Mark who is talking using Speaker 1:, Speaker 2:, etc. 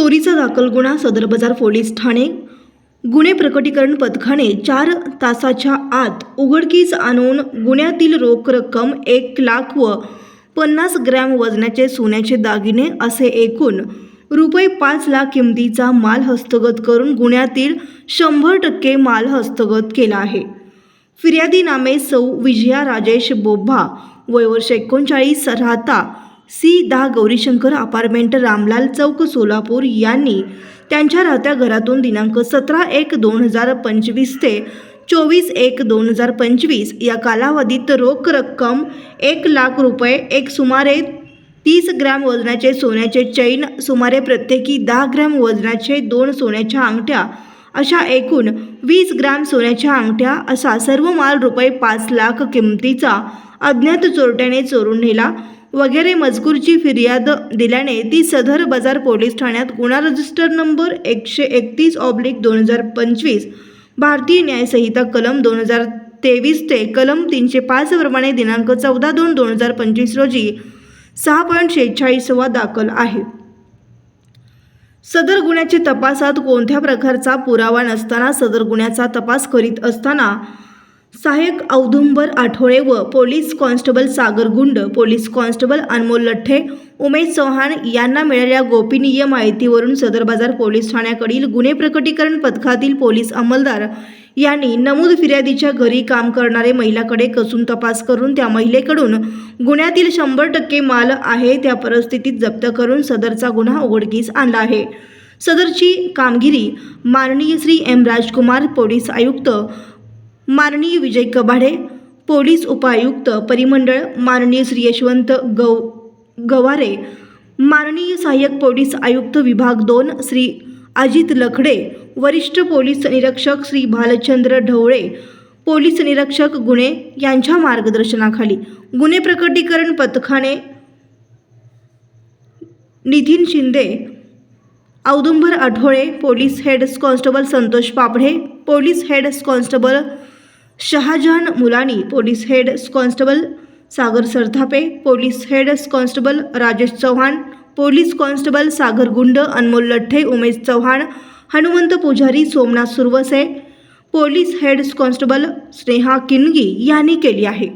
Speaker 1: चोरीचा दाखल गुन्हा सदर बाजार पोलीस ठाणे. गुन्हे प्रकटीकरण पथकाने चार तासाच्या आत उघडकीस आणून गुन्ह्यातील रोख रक्कम एक लाख व पन्नास ग्रॅम वजनाचे सोन्याचे दागिने असे एकूण रुपये पाच लाख किमतीचा माल हस्तगत करून गुन्ह्यातील शंभर टक्के माल हस्तगत केला आहे. फिर्यादी नामे सौ विजया राजेश बोभा वय वर्ष एकोणचाळीस राहता सी दहा गौरीशंकर अपार्टमेंट रामलाल चौक सोलापूर यांनी त्यांच्या राहत्या घरातून दिनांक सतरा एक दोन हजार पंचवीस ते चोवीस एक दोन हजार पंचवीस या कालावधीत रोख रक्कम एक लाख रुपये एक सुमारे तीस ग्रॅम वजनाचे सोन्याचे चैन सुमारे प्रत्येकी दहा ग्रॅम वजनाचे दोन सोन्याच्या अंगठ्या अशा एकूण वीस ग्रॅम सोन्याच्या अंगठ्या असा सर्व माल रुपये पाच लाख किमतीचा अज्ञात चोरट्याने चोरून नेला. वगैरे मजकूरची फिर्याद दिल्याने ती सदर बाजार पोलीस ठाण्यात गुन्हा रजिस्टर नंबर एकशे एकतीस ऑब्लिक दोन हजार पंचवीस भारतीय न्यायसंहिता कलम दोन हजार तेवीस ते कलम तीनशे पाच प्रमाणे दिनांक चौदा दोन दोन हजार पंचवीस रोजी सहा पॉईंट शेहेचाळीसवा दाखल आहे. सदर गुन्ह्याच्या तपासात कोणत्या प्रकारचा पुरावा नसताना सदर गुन्ह्याचा तपास करीत असताना सहाय्यक औदुंबर आठवळे व police constable Sagar Gund police constable Anmol Lathe Umesh Chavan यांना मिळालेल्या गोपनीय माहितीवरून सदर बाजार पोलीस ठाण्याकडील गुन्हे प्रकटीकरण पथकातील पोलीस अंमलदार यांनी नमूद फिर्यादीच्या घरी काम करणारे महिलाकडे कसून तपास करून त्या महिलेकडून गुन्ह्यातील शंभर टक्के माल आहे त्या परिस्थितीत जप्त करून सदरचा गुन्हा उघडकीस आणला आहे. सदरची कामगिरी माननीय श्री एम राजकुमार पोलीस आयुक्त माननीय विजय कबाडे पोलीस उपायुक्त परिमंडळ माननीय श्री यशवंत गव गवारे माननीय सहाय्यक पोलीस आयुक्त विभाग दोन श्री अजित लखडे वरिष्ठ पोलीस निरीक्षक श्री भालचंद्र ढवळे पोलीस निरीक्षक गुन्हे यांच्या मार्गदर्शनाखाली गुन्हे प्रकटीकरण पथकाने Nitin Shinde Audumbar Athole police head constable Santosh Papade police head constable Shahjahan Mulani police head constable Sagar Sarthape police head constable Rajesh Chavan police constable Sagar Gund Anmol Lathe Umesh Chavan Hanumant Pujari Somnath Survase police head constable Sneha Kingi यांनी केली आहे.